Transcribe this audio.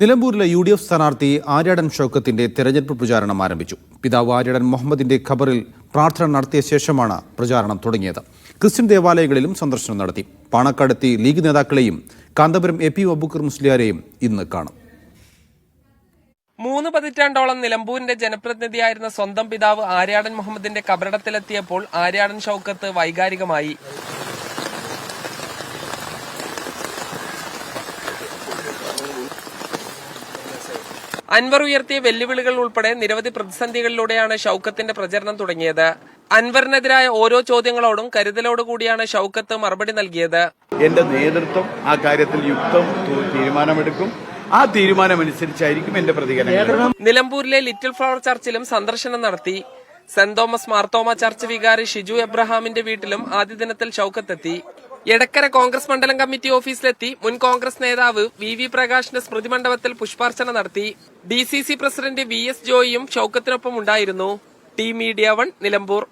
നിലമ്പൂരിലെ U D F സ്ഥാനാർത്ഥി ആര്യാടൻ ഷൗക്കത്തിന്റെ തെരഞ്ഞെടുപ്പ് പ്രചാരണം ആരംഭിച്ചു. പിതാവ് ആര്യാടൻ മുഹമ്മദിന്റെ ഖബറിൽ പ്രാർത്ഥന നടത്തിയ ശേഷമാണ് പ്രചാരണം തുടങ്ങിയത്. ക്രിസ്ത്യൻ ദേവാലയങ്ങളിലും സന്ദർശനം നടത്തി. പാണക്കാടെത്തി ലീഗ് നേതാക്കളെയും കാന്തപുരം എ പി അബൂക്കർ മുസ്ലിയാരെയും ഇന്ന് കാണും. മൂന്ന് പതിറ്റാണ്ടോളം നിലമ്പൂരിന്റെ ജനപ്രതിനിധിയായിരുന്ന സ്വന്തം പിതാവ് ആര്യാടൻ മുഹമ്മദിന്റെ കബറിടത്തിലെത്തിയപ്പോൾ ആര്യാടൻ ഷൗക്കത്ത് വൈകാരികമായി. അൻവർ ഉയർത്തിയ വെല്ലുവിളികൾ ഉൾപ്പെടെ നിരവധി പ്രതിസന്ധികളിലൂടെയാണ് ഷൌക്കത്തിന്റെ പ്രചരണം തുടങ്ങിയത്. അൻവറിനെതിരായ ഓരോ ചോദ്യങ്ങളോടും കരുതലോടുകൂടിയാണ് ഷൌക്കത്ത് മറുപടി നൽകിയത്. എന്റെ നേതൃത്വം ആ കാര്യത്തിൽ യുക്തം തീരുമാനമെടുക്കും. ആ തീരുമാനമനുസരിച്ചായിരിക്കും എന്റെ പ്രതികരണം നിലമ്പൂരിലെ ലിറ്റിൽ ഫ്ലവർ ചർച്ചിലും സന്ദർശനം നടത്തി. സെന്റ് തോമസ് മാർത്തോമ ചർച്ച് വികാരി ഷിജു എബ്രഹാമിന്റെ വീട്ടിലും ആദ്യ ദിനത്തിൽ ഷൌക്കത്തെത്തി. എടക്കര കോൺഗ്രസ് മണ്ഡലം കമ്മിറ്റി ഓഫീസിലെത്തി മുൻ കോൺഗ്രസ് നേതാവ് വി വി പ്രകാശിന്റെ സ്മൃതി മണ്ഡപത്തിൽ പുഷ്പാർച്ചന നടത്തി. D C C president V S ജോയിയും ഷൌക്കത്തിനൊപ്പം ഉണ്ടായിരുന്നു. T media one Nilambur.